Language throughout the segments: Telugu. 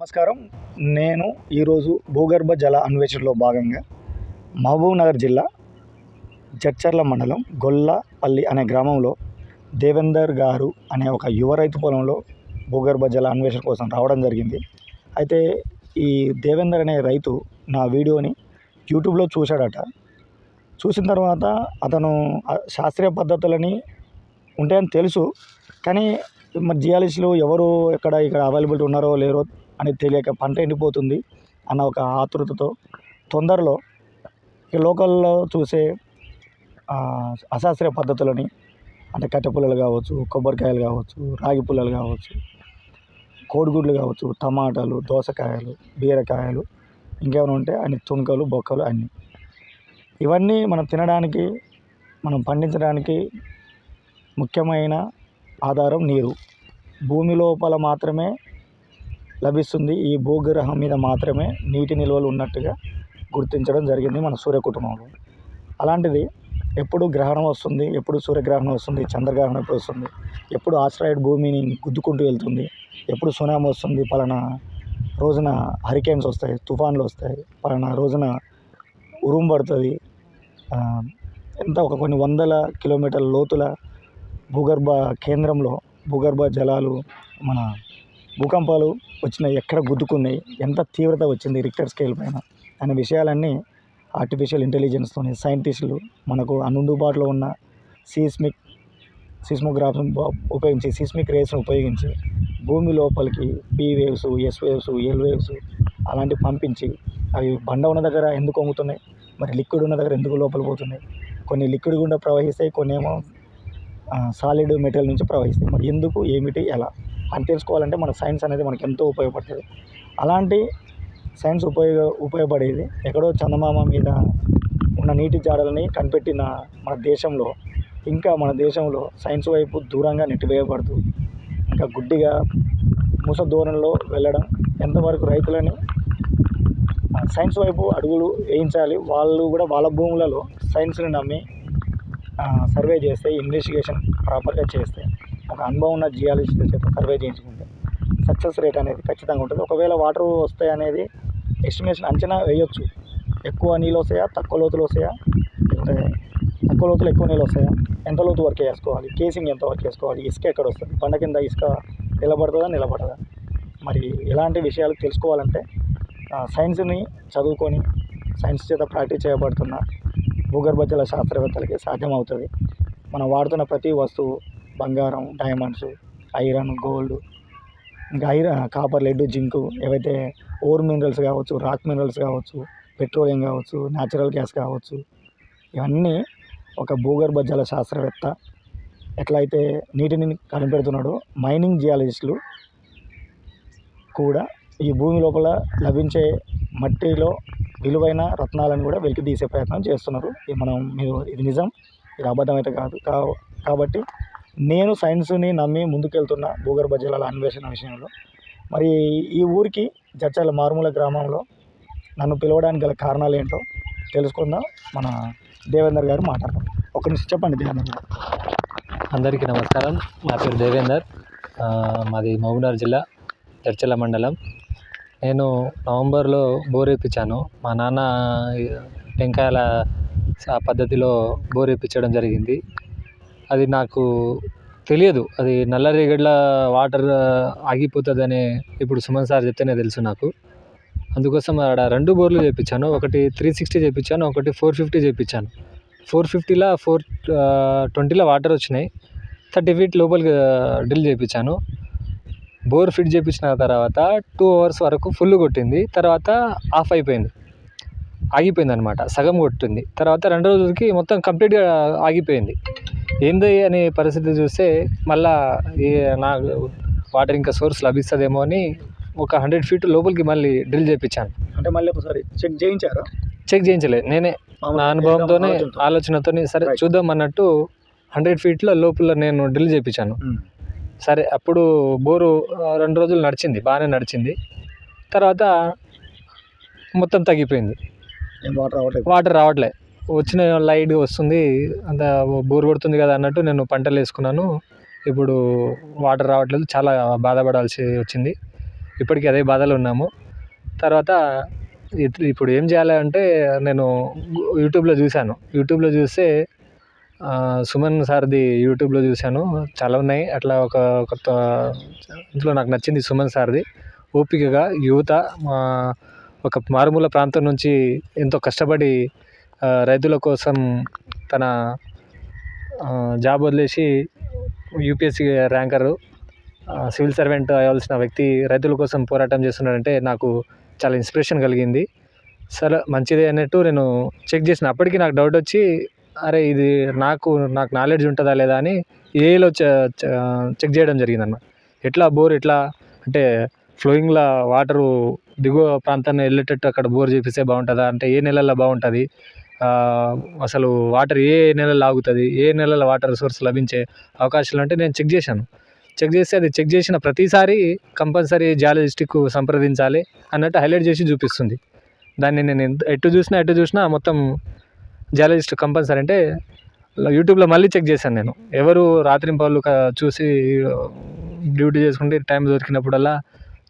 నమస్కారం. నేను ఈరోజు భూగర్భ జల అన్వేషణలో భాగంగా మహబూబ్నగర్ జిల్లా జడ్చర్ల మండలం గొల్లపల్లి అనే గ్రామంలో దేవేందర్ గారు అనే ఒక యువ రైతు పొలంలో భూగర్భ జల అన్వేషణ కోసం రావడం జరిగింది. అయితే ఈ దేవేందర్ అనే రైతు నా వీడియోని యూట్యూబ్లో చూశాడట. చూసిన తర్వాత అతను శాస్త్రీయ పద్ధతులని ఉంటాయని తెలుసు. కానీ మరి జియాలజిస్టులు ఎవరు ఎక్కడ ఇక్కడ అవైలబిలిటీ ఉన్నారో లేరో అనేది తెలియక పంట ఎండిపోతుంది అన్న ఒక ఆతృతతో తొందరలో ఈ లోకల్లో చూసే అశాస్త్రీయ పద్ధతులని అంటే కట్టె పుల్లలు కావచ్చు కొబ్బరికాయలు కావచ్చు రాగి పుల్లలు కావచ్చు కోడిగుడ్లు కావచ్చు టమాటాలు దోసకాయలు బీరకాయలు ఇంకేమైనా ఉంటే అన్ని తుంకలు బొక్కలు అన్నీ. ఇవన్నీ మనం తినడానికి మనం పండించడానికి ముఖ్యమైన ఆధారం నీరు. భూమి లోపల మాత్రమే లభిస్తుంది. ఈ భూగ్రహం మీద మాత్రమే నీటి నిల్వలు ఉన్నట్టుగా గుర్తించడం జరిగింది మన సూర్య కుటుంబంలో. అలాంటిది ఎప్పుడు గ్రహణం వస్తుంది ఎప్పుడు సూర్యగ్రహణం వస్తుంది చంద్రగ్రహణం ఎప్పుడు వస్తుంది ఎప్పుడు ఆస్ట్రాయిడ్ భూమిని గుద్దుకుంటూ వెళ్తుంది ఎప్పుడు సునామీ వస్తుంది పలానా రోజున హరికేన్స్ వస్తాయి తుఫాన్లు వస్తాయి పలానా రోజున ఉరుము పడుతుంది. ఎంత ఒక కొన్ని వందల కిలోమీటర్ల లోతుల భూగర్భ కేంద్రంలో భూగర్భ జలాలు మన భూకంపాలు వచ్చినాయి ఎక్కడ గుద్దుకున్నాయి ఎంత తీవ్రత వచ్చింది రిక్టర్ స్కేల్ పైన అనే విషయాలన్నీ ఆర్టిఫిషియల్ ఇంటెలిజెన్స్తోని సైంటిస్టులు మనకు అందుబాటులో ఉన్న సీస్మిక్ సిస్మోగ్రాఫ్ని ఉపయోగించి సిస్మిక్ రేస్ను ఉపయోగించి భూమి లోపలికి B waves S waves L waves అలాంటివి పంపించి అవి బండ ఉన్న దగ్గర ఎందుకు అమ్ముతున్నాయి? మరి లిక్విడ్ ఉన్న దగ్గర ఎందుకు లోపల పోతున్నాయి? కొన్ని లిక్విడ్ గుండా ప్రవహిస్తాయి కొన్ని ఏమో సాలిడ్ మెటీరియల్ నుంచి ప్రవహిస్తాయి. మరి ఎందుకు ఏమిటి ఎలా? అని తెలుసుకోవాలంటే మన సైన్స్ అనేది మనకు ఎంతో ఉపయోగపడుతుంది. అలాంటి సైన్స్ ఉపయోగ ఉపయోగపడేది ఎక్కడో చందమామ మీద ఉన్న నీటి జాడలని కనిపెట్టిన మన దేశంలో ఇంకా మన దేశంలో సైన్స్ వైపు దూరంగా నెట్టివేయబడుతూ ఇంకా గుడ్డిగా ముస ధోరణిలో వెళ్ళడం ఎంతవరకు రైతులని సైన్స్ వైపు అడుగులు వేయించాలి వాళ్ళు కూడా వాళ్ళ భూములలో సైన్స్ని నమ్మి సర్వే చేస్తే ఇన్వెస్టిగేషన్ ప్రాపర్గా చేస్తే ఒక అనుభవం ఉన్న జియాలజిస్ట్ చేత సర్వే చేయించుకుంటే సక్సెస్ రేట్ అనేది ఖచ్చితంగా ఉంటుంది. ఒకవేళ వాటర్ వస్తాయి అనేది ఎస్టిమేషన్ అంచనా వేయొచ్చు. ఎక్కువ నీళ్ళు వస్తాయా? తక్కువ లోతులు వస్తాయా? తక్కువ లోతులు ఎక్కువ నీళ్ళు వస్తాయా? ఎంత లోతు వరకు వేసుకోవాలి? కేసింగ్ ఎంత వరకు వేసుకోవాలి? ఇసుక ఎక్కడ వస్తుంది? పండ కింద ఇసుక నిలబడుతుందా? నిలబడదా? మరి ఇలాంటి విషయాలు తెలుసుకోవాలంటే సైన్స్ని చదువుకొని సైన్స్ చేత ప్రాక్టీస్ చేయబడుతున్న భూగర్భ జల శాస్త్రవేత్తలకి సాధ్యమవుతుంది. మనం వాడుతున్న ప్రతి వస్తువు బంగారం డైమండ్స్ ఐరన్ గోల్డ్ ఇంకా ఐరన్ కాపర్ లెడ్ జింకు ఏవైతే ఓర్ మినరల్స్ కావచ్చు రాక్ మినరల్స్ కావచ్చు పెట్రోలియం కావచ్చు న్యాచురల్ గ్యాస్ కావచ్చు ఇవన్నీ ఒక భూగర్భ జల శాస్త్రవేత్త ఎట్లయితే నీటిని కనిపెడుతున్నాడో మైనింగ్ జియాలజిస్టులు కూడా ఈ భూమి లోపల లభించే మట్టిలో విలువైన రత్నాలను కూడా వెలికి తీసే ప్రయత్నం చేస్తున్నారు. ఇది మనం మీరు ఇది నిజం ఇది అబద్ధం అయితే కాదు. కా కాబట్టి నేను సైన్స్ని నమ్మి ముందుకెళ్తున్న భూగర్భ జలాల అన్వేషణ విషయంలో. మరి ఈ ఊరికి జడ్చర్ల మారుమూల గ్రామంలో నన్ను పిలవడానికి గల కారణాలు ఏంటో తెలుసుకుందాం. మన దేవేందర్ గారు మాట్లాడతాం ఒక నిమిషం చెప్పండి దేవేందర్ గారు. అందరికీ నమస్కారం. నా పేరు దేవేందర్. మాది మహబూబ్నగర్ జిల్లా చర్చల మండలం. నేను నవంబర్లో బోర్ మా నాన్న టెంకాయల పద్ధతిలో బోర్ జరిగింది. అది నాకు తెలియదు. అది నల్లరేగడ్ల వాటర్ ఆగిపోతుందనే ఇప్పుడు సుమన్ సార్ చెప్తేనే తెలుసు నాకు. అందుకోసం ఆడ రెండు బోర్లు చేయించాను ఒకటి త్రీ సిక్స్టీ చేయించాను ఒకటి ఫోర్ ఫిఫ్టీ చేయించాను ఫోర్ ఫిఫ్టీలో ఫోర్ ట్వంటీలో వాటర్ వచ్చినాయి. థర్టీ ఫీట్ లోపలికి డ్రిల్ చేయించాను బోర్ ఫిట్ చేయించిన తర్వాత టూ అవర్స్ వరకు ఫుల్ కొట్టింది. తర్వాత ఆఫ్ అయిపోయింది. ఆగిపోయింది అనమాట సగం కొట్టింది. తర్వాత రెండు రోజులకి మొత్తం కంప్లీట్గా ఆగిపోయింది. ఏంది అనే పరిస్థితి చూస్తే మళ్ళా ఈ నాకు వాటర్ ఇంకా సోర్స్ లభిస్తుందేమో అని ఒక హండ్రెడ్ ఫీట్ లోపలికి మళ్ళీ డ్రిల్ చేయించాను అంటే మళ్ళీ ఒకసారి చెక్ చేయించారా? చెక్ చేయించలేదు నేనే నా అనుభవంతోనే ఆలోచనతోనే సరే. చూద్దాం అన్నట్టు హండ్రెడ్ ఫీట్ల లోపల నేను డ్రిల్ చేయించాను సరే అప్పుడు బోరు రెండు రోజులు నడిచింది బాగానే నడిచింది. తర్వాత మొత్తం తగ్గిపోయింది. వాటర్ రావట్లేదు. వాటర్ రావట్లే. వచ్చిన లైట్ వస్తుంది అంత బోర్ కొడుతుంది కదా అన్నట్టు నేను పంటలు వేసుకున్నాను. ఇప్పుడు వాటర్ రావట్లేదు చాలా బాధపడాల్సి వచ్చింది. ఇప్పటికీ అదే బాధలో ఉన్నాము. తర్వాత ఇప్పుడు ఏం చేయాలి అంటే నేను యూట్యూబ్లో చూశాను. యూట్యూబ్లో చూస్తే సుమన్ సార్ది యూట్యూబ్లో చూశాను. చాలా ఉన్నాయి. అట్లా ఒక కొత్త ఇందులో నాకు నచ్చింది సుమన్ సార్ది. ఓపికగా యువత మా ఒక మారుమూల ప్రాంతం నుంచి ఎంతో కష్టపడి రైతుల కోసం తన జాబ్ వదిలేసి యూపీఎస్సీ ర్యాంకరు సివిల్ సర్వెంట్ అవ్వాల్సిన వ్యక్తి రైతుల కోసం పోరాటం చేస్తున్నాడంటే నాకు చాలా ఇన్స్పిరేషన్ కలిగింది. సరే మంచిదే అన్నట్టు నేను చెక్ చేసిన. అప్పటికి నాకు డౌట్ వచ్చి అరే ఇది నాకు నాకు నాలెడ్జ్ ఉంటుందా లేదా అని ఏలో చెక్ చేయడం జరిగింది ఎట్లా బోర్ ఎట్లా? అంటే ఫ్లోయింగ్లో వాటరు దిగువ ప్రాంతాన్ని వెళ్ళేటట్టు అక్కడ బోర్ చేపిస్తే బాగుంటుందా? అంటే ఏ నెలల్లో బాగుంటుంది? అసలు వాటర్ ఏ నెలలో ఆగుతుంది? ఏ నెలల వాటర్ సోర్స్ లభించే అవకాశాలు అంటే నేను చెక్ చేశాను. చెక్ చేస్తే అది చెక్ చేసిన ప్రతిసారి కంపల్సరీ జాలజిస్టిక్ సంప్రదించాలి అన్నట్టు హైలైట్ చేసి చూపిస్తుంది. దాన్ని నేను ఎంత ఎటు చూసినా ఎటు చూసినా మొత్తం జాలజిస్ట్ కంపల్సరీ అంటే యూట్యూబ్లో మళ్ళీ చెక్ చేశాను నేను. ఎవరు రాత్రింపవళ్ళు చూసి డ్యూటీ చేసుకుంటే టైం దొరికినప్పుడల్లా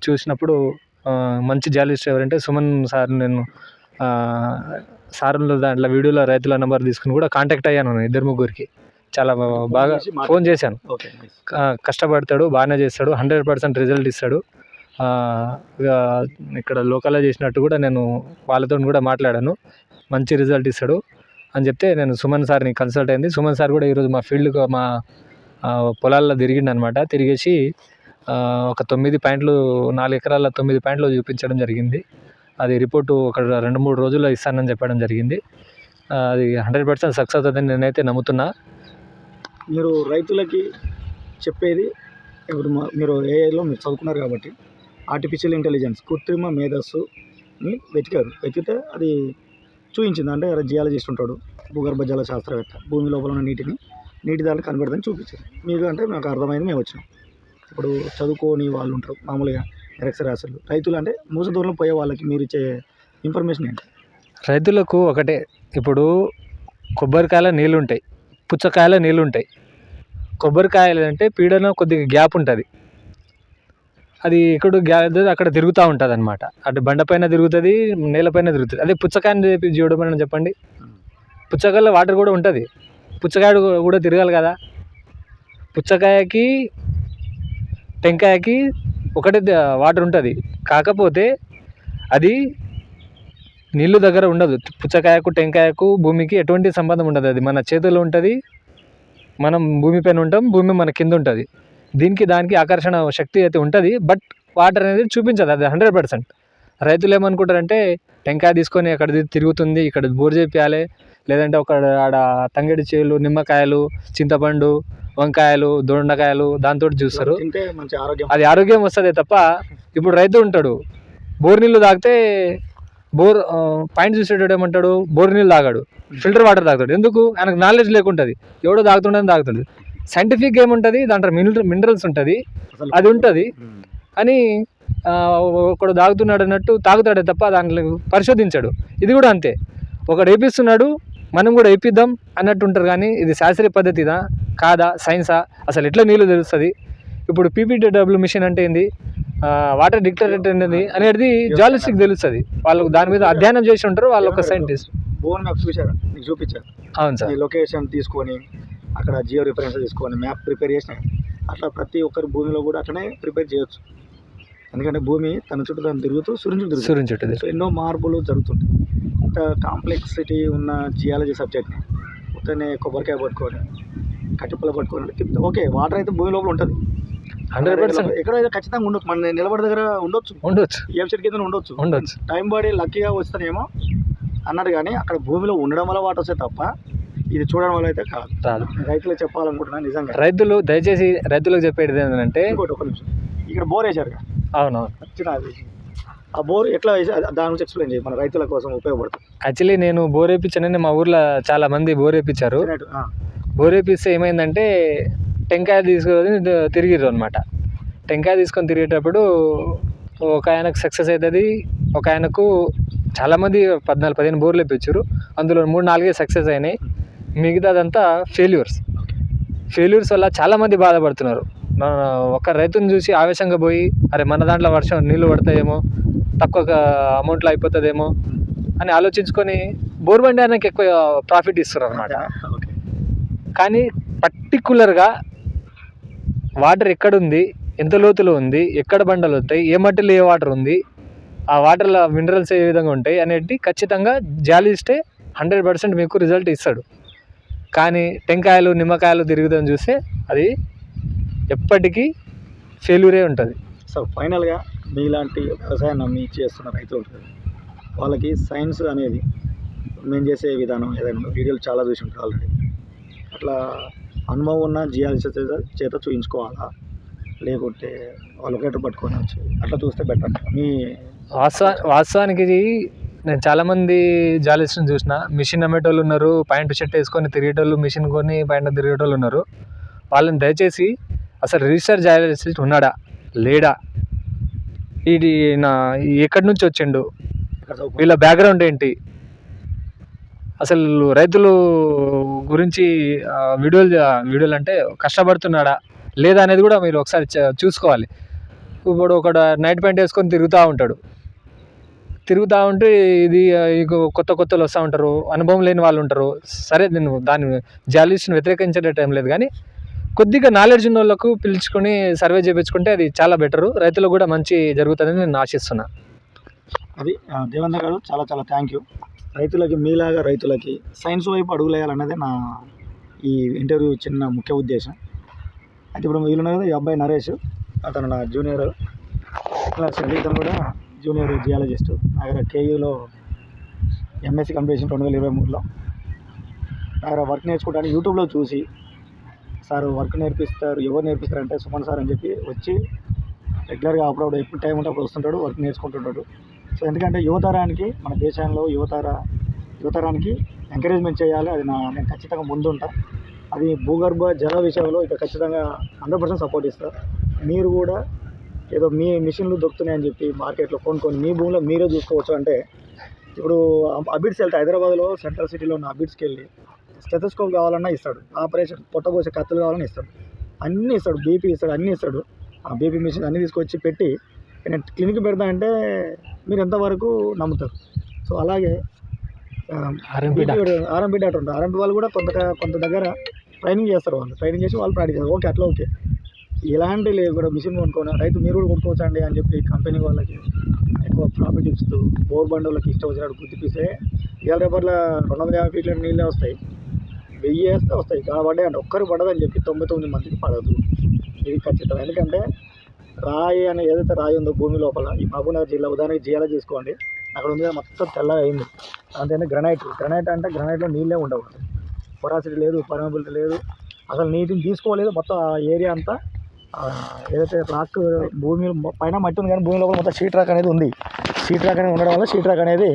చూసినప్పుడు మంచి జాలజిస్ట్ ఎవరంటే సుమన్ సార్ నేను సార్లు దాంట్లో వీడియోలో రైతుల నెంబర్ తీసుకుని కూడా కాంటాక్ట్ అయ్యాను నేను ఇద్దరు ముగ్గురికి. చాలా బాగా. ఫోన్ చేశాను. కష్టపడతాడు బాగానే చేస్తాడు హండ్రెడ్ పర్సెంట్ రిజల్ట్ ఇస్తాడు. ఇక్కడ లోకల్లో చేసినట్టు కూడా నేను వాళ్ళతో కూడా మాట్లాడాను. మంచి రిజల్ట్ ఇస్తాడు అని చెప్తే నేను సుమన్ సార్ని కన్సల్ట్ అయింది. సుమన్ సార్ కూడా ఈరోజు మా ఫీల్డ్ మా పొలాల్లో తిరిగిండు అనమాట తిరిగేసి ఒక తొమ్మిది పాయింట్లు నాలుగు ఎకరాల తొమ్మిది పాయింట్లు చూపించడం జరిగింది. అది రిపోర్టు ఒక రెండు మూడు రోజుల్లో ఇస్తానని చెప్పడం జరిగింది. అది హండ్రెడ్ పర్సెంట్ సక్సెస్ అవుతుందని నేనైతే నమ్ముతున్నా. మీరు రైతులకి చెప్పేది ఇప్పుడు మా- మీరు ఏఐలో మీరు చదువుకున్నారు కాబట్టి ఆర్టిఫిషియల్ ఇంటెలిజెన్స్ కృత్రిమ మేధస్సుని వెతికారు. వెతికితే అది చూపించింది అంటే జియాలజిస్ట్ ఉంటాడు భూగర్భ జల శాస్త్రవేత్త భూమి లోపల ఉన్న నీటిని నీటి దాన్ని కనబడదని చూపించారు మీకు అంటే నాకు అర్థమైంది మేము వచ్చినాం. ఇప్పుడు చదువుకోని వాళ్ళు ఉంటారు మామూలుగా నిరక్షరాస్యులు. రైతులు అంటే మూస దూరంలో పోయే వాళ్ళకి మీరు ఇచ్చే ఇన్ఫర్మేషన్ ఏంటి? రైతులకు ఒకటే ఇప్పుడు కొబ్బరికాయల నీళ్ళు ఉంటాయి పుచ్చకాయల నీళ్ళు ఉంటాయి కొబ్బరికాయలు అంటే పీడన కొద్దిగా గ్యాప్ ఉంటుంది. అది ఇక్కడ గ్యాప్ అక్కడ తిరుగుతూ ఉంటుంది అనమాట అటు బండపైన తిరుగుతుంది నేలపైన తిరుగుతుంది. అదే పుచ్చకాయని చెప్పి చూడమని చెప్పండి. పుచ్చకాయలో వాటర్ కూడా ఉంటుంది. పుచ్చకాయ కూడా తిరగాలి కదా. పుచ్చకాయకి టెంకాయకి ఒకటే వాటర్ ఉంటుంది. కాకపోతే అది నీళ్ళు దగ్గర ఉండదు. పుచ్చకాయకు టెంకాయకు భూమికి ఎటువంటి సంబంధం ఉండదు అది. మన చేతుల్లో ఉంటుంది మనం భూమిపైన ఉంటాం భూమి మన కింద ఉంటుంది. దీనికి దానికి ఆకర్షణ శక్తి అయితే ఉంటుంది బట్ వాటర్ అనేది చూపించదు అది హండ్రెడ్ పర్సెంట్. రైతులు ఏమనుకుంటారంటే టెంకాయ తీసుకొని అక్కడ తిరుగుతుంది ఇక్కడ బోర్ చేపియాలి. లేదంటే ఒక ఆడ తంగడి చేలు నిమ్మకాయలు చింతపండు వంకాయలు దొండకాయలు దాంతో చూస్తారు. అది ఆరోగ్యం వస్తుంది తప్ప ఇప్పుడు రైతు ఉంటాడు బోర్ నీళ్ళు తాగితే బోర్ పాయింట్ చూసేటోడు ఏమంటాడు బోర్ నీళ్ళు తాగాడు ఫిల్టర్ వాటర్ తాగుతాడు. ఎందుకు? ఆయనకు నాలెడ్జ్ లేకుంటుంది. ఎవడో తాగుతుండని తాగుతాడు. సైంటిఫిక్ ఏముంటుంది? దాంట్లో మినరల్ మినరల్స్ ఉంటుంది. అది ఉంటుంది. అని ఒకడు తాగుతున్నాడు అన్నట్టు తాగుతాడే తప్ప దాంట్లో పరిశోధించాడు. ఇది కూడా అంతే. ఒకడు వేపిస్తున్నాడు మనం కూడా వేపిద్దాం అన్నట్టు ఉంటారు కానీ ఇది శాస్త్రీయ పద్ధతిదా కాదా? సైన్సా? అసలు ఎట్లా నీళ్ళు తెలుస్తుంది? ఇప్పుడు పీపీడబ్ల్యూ మిషన్ అంటే ఏంది? వాటర్ డిక్టరేట్ అనేది అనేది జాలిస్టిక్ తెలుస్తుంది. వాళ్ళు దాని మీద అధ్యయనం చేసి ఉంటారు వాళ్ళు ఒక సైంటిస్ట్. బోన్ మ్యాప్ చూసారా మీకు చూపించారు అవును సార్. ఈ లొకేషన్ తీసుకొని అక్కడ జియో రిఫరెన్స్ తీసుకొని మ్యాప్ ప్రిపేర్ చేసిన అట్లా ప్రతి ఒక్కరి భూమిలో కూడా అట్లనే ప్రిపేర్ చేయొచ్చు. ఎందుకంటే భూమి తన చుట్టూ తను తిరుగుతూ సూర్యుని చుట్టూ సూర్యుని చుట్టూ సో ఎన్నో మార్పులు జరుగుతుంటాయి. ఇంత కాంప్లెక్సిటీ ఉన్న జియాలజీ సబ్జెక్ట్ని ఉత్తనే కొబ్బరికాయ పట్టుకొని కట్టిపల్ల పట్టుకొని ఓకే వాటర్ అయితే భూమి లోపల ఉంటుంది. Hundred percent. ఎక్కడో ఏదో ఖచ్చితంగా ఉండొచ్చు. మన నిలబడి దగ్గర ఉండొచ్చు. ఉండొచ్చు. ఏ కింద ఉండొచ్చు. ఉండొచ్చు. టైం పడి లక్కీగా వస్తానేమో అన్నారు కానీ అక్కడ భూమిలో ఉండడం వల్ల వాటర్ వస్తాయి తప్ప ఇది చూడడం వల్ల అయితే కాదు. రాదు రైతులకు చెప్పాలనుకుంటున్నాను నిజంగా. రైతులు దయచేసి రైతులకు చెప్పేది ఏంటంటే ఇంకోటి ఒక నిమిషం. ఇక్కడ బోర్ వేశారు అవునవును. ఆ బోర్ ఎట్లా దాని గురించి ఎక్స్ప్లెయిన్ చేయి మన రైతుల కోసం ఉపయోగపడుతుంది. యాక్చువల్లీ నేను బోర్ వేయించానని మా ఊర్లో చాలా మంది బోర్ వేయించారు ఆ, బోర్ వేపిస్తే ఏమైందంటే టెంకాయ తీసుకొని తిరిగిర్రు అనమాట టెంకాయ తీసుకొని తిరిగేటప్పుడు ఒక ఆయనకు సక్సెస్ అవుతుంది ఒక ఆయనకు చాలామంది పద్నాలుగు పదిహేను బోర్లు వేపించారు. అందులో మూడు నాలుగే సక్సెస్ అయినాయి. మిగతాదంతా ఫెయిల్యూర్స్ ఫెయిల్యూర్స్ వల్ల చాలామంది బాధపడుతున్నారు. ఒక రైతుని చూసి ఆవేశంగా పోయి అరే మన దాంట్లో వర్షం నీళ్ళు పడతాయేమో తక్కువ అమౌంట్లో అయిపోతుందేమో అని ఆలోచించుకొని బోర్ బండి ఆయనకి ఎక్కువ ప్రాఫిట్ ఇస్తారు అనమాట కానీ పర్టికులర్గా వాటర్ ఎక్కడుంది ఎంత లోతులో ఉంది ఎక్కడ బండలు వస్తాయి ఏ మట్టిలో ఏ వాటర్ ఉంది ఆ వాటర్లో మినరల్స్ ఏ విధంగా ఉంటాయి అనేది ఖచ్చితంగా జాలి ఇస్తే హండ్రెడ్ పర్సెంట్ మీకు రిజల్ట్ ఇస్తాడు. కానీ టెంకాయలు నిమ్మకాయలు తిరుగుదని చూస్తే అది ఎప్పటికీ ఫెయిల్యూరే ఉంటుంది. సో ఫైనల్గా మీలాంటి వ్యవసాయం నమ్మి చేస్తున్న రైతులు ఉంటారు. వాళ్ళకి సైన్స్ అనేది మేము చేసే విధానం ఏదైనా వీడియోలు చాలా చూసి ఉంటారు ఆల్రెడీ అట్లా అనుభవం ఉన్న జియాలజీ చేత చేత చూయించుకోవాలా? లేకుంటే లొకేటర్ పట్టుకొని వచ్చి అట్లా చూస్తే బెటర్ మీ వాస్తవ వాస్తవానికి నేను చాలామంది జాలిస్ట్ని చూసిన. మిషన్ అమ్మేటోళ్ళు ఉన్నారు ప్యాంటు షర్ట్ వేసుకొని తిరిగేటోళ్ళు మిషన్ కొని పైన తిరిగేటోళ్ళు ఉన్నారు. వాళ్ళని దయచేసి అసలు రిజిస్టర్ జాలిస్ట్ ఉన్నాడా? లేడా? ఇది నా ఎక్కడి నుంచి వచ్చిండు? వీళ్ళ బ్యాక్గ్రౌండ్ ఏంటి? అసలు రైతులు గురించి వీడియోలు వీడియోలు అంటే కష్టపడుతున్నాడా? లేదా అనేది కూడా మీరు ఒకసారి చూసుకోవాలి. ఇప్పుడు ఒకడు నైట్ ప్యాంట్ వేసుకొని తిరుగుతూ ఉంటాడు. తిరుగుతూ ఉంటే ఇది కొత్త కొత్తలు వస్తూ ఉంటారు. అనుభవం లేని వాళ్ళు ఉంటారు. సరే నేను దాన్ని జర్నలిస్ట్ని వ్యతిరేకించే టైం లేదు కానీ కొద్దిగా నాలెడ్జ్ ఉన్న వాళ్ళకు పిలుచుకొని సర్వే చేయించుకుంటే అది చాలా బెటరు రైతులకు కూడా మంచి జరుగుతుందని నేను ఆశిస్తున్నా. అది దేవేంద్ర గారు చాలా చాలా థ్యాంక్ యూ రైతులకి మీలాగా రైతులకి సైన్స్ వైపు అడుగులేయాలన్నదే నా ఈ ఇంటర్వ్యూ చిన్న ముఖ్య ఉద్దేశం. అయితే ఇప్పుడు వీళ్ళున్నారు కదా ఈ అబ్బాయి నరేష్ అతను నా జూనియర్ క్లాస్ ఇతను కూడా జూనియర్ జియాలజిస్ట్ నా దగ్గర కేయూలో ఎంఎస్సీ కంప్లీట్ రెండు వేల ఇరవై మూడులో. నా దగ్గర వర్క్ నేర్చుకోవడానికి యూట్యూబ్లో చూసి సార్ వర్క్ నేర్పిస్తారు ఎవరు నేర్పిస్తారు అంటే సుమన్ సార్ అని చెప్పి వచ్చి రెగ్యులర్గా అప్పుడప్పుడు ఎప్పుడు టైం ఉంటే అప్పుడు వస్తుంటాడు వర్క్ నేర్చుకుంటుంటాడు. సో ఎందుకంటే యువతరానికి మన దేశంలో యువతర యువతరానికి ఎంకరేజ్మెంట్ చేయాలి అది నా నేను ఖచ్చితంగా ముందుంటా అది భూగర్భ జల విషయంలో ఇక ఖచ్చితంగా హండ్రెడ్ పర్సెంట్ సపోర్ట్ ఇస్తారు మీరు కూడా ఏదో మీ మిషన్లు దొరుకుతున్నాయని చెప్పి మార్కెట్లో కొనుక్కొని మీ భూమిలో మీరే చూసుకోవచ్చు అంటే ఇప్పుడు అబిడ్స్ వెళ్తే హైదరాబాద్లో సెంట్రల్ సిటీలో ఉన్న అబిడ్స్కి వెళ్ళి స్టెథోస్కోప్ కావాలన్నా ఇస్తాడు. ఆపరేషన్ పొట్టబోసే కత్తులు కావాలన్నా ఇస్తాడు. అన్నీ ఇస్తాడు. బీపీ ఇస్తాడు. అన్నీ ఇస్తాడు. ఆ బీపీ మిషన్ అన్నీ తీసుకొచ్చి పెట్టి నేను క్లినిక్ పెడతా అంటే మీరు ఎంతవరకు నమ్ముతారు? సో అలాగే ఆర్ఎంపీ ఆర్ఎంపీ డాక్టర్. ఉంటారు. ఆర్ఎంపీ వాళ్ళు కూడా కొంత కొంత దగ్గర ట్రైనింగ్ చేస్తారు వాళ్ళు. ట్రైనింగ్ చేసి వాళ్ళు ప్రాక్టీస్ చేస్తారు. ఓకే అట్లా ఓకే. ఇలాంటి లేవు కూడా మిషన్ కొనుక్కొని రైతు మీరు కూడా కొనుక్కోవచ్చండి అని చెప్పి కంపెనీ వాళ్ళకి ఎక్కువ ప్రాఫిట్ ఇస్తూ బోర్ బండి వాళ్ళకి ఇష్టం వచ్చినట్టు గుర్తిపిస్తే ఇవాళ రేపట్ల రెండు వందల యాభై ఫీట్ల నీళ్ళే వస్తాయి. వెయ్యి వేస్తే వస్తాయి. ఇక్కడ పడ్డాయి అంటే ఒక్కరు పడదని చెప్పి తొంభై తొమ్మిది మందికి పడదు. ఇది ఖచ్చితం. ఎందుకంటే రాయి అని ఏదైతే రాయి ఉందో భూమి లోపల ఈ మహబూబ్నగర్ జిల్లా ఉదాహరణకి జియాలో తీసుకోండి అక్కడ ఉంది మొత్తం తెల్లగా అయింది. అంతేనే గ్రనైట్. గ్రనైట్ అంటే గ్రనైట్లో నీళ్ళే ఉండవు. పొరాసిటీ లేదు పర్మబిలిటీ లేదు. అసలు నీటిని తీసుకోలేదు మొత్తం ఆ ఏరియా అంతా. ఏదైతే రాక్ భూమి పైన మట్టి ఉంది కానీ భూమి లోపల మొత్తం షీట్ రాక్ అనేది ఉంది. షీట్ రాక్ అనేది ఉండడం వల్ల షీట్ రాక్ అనేది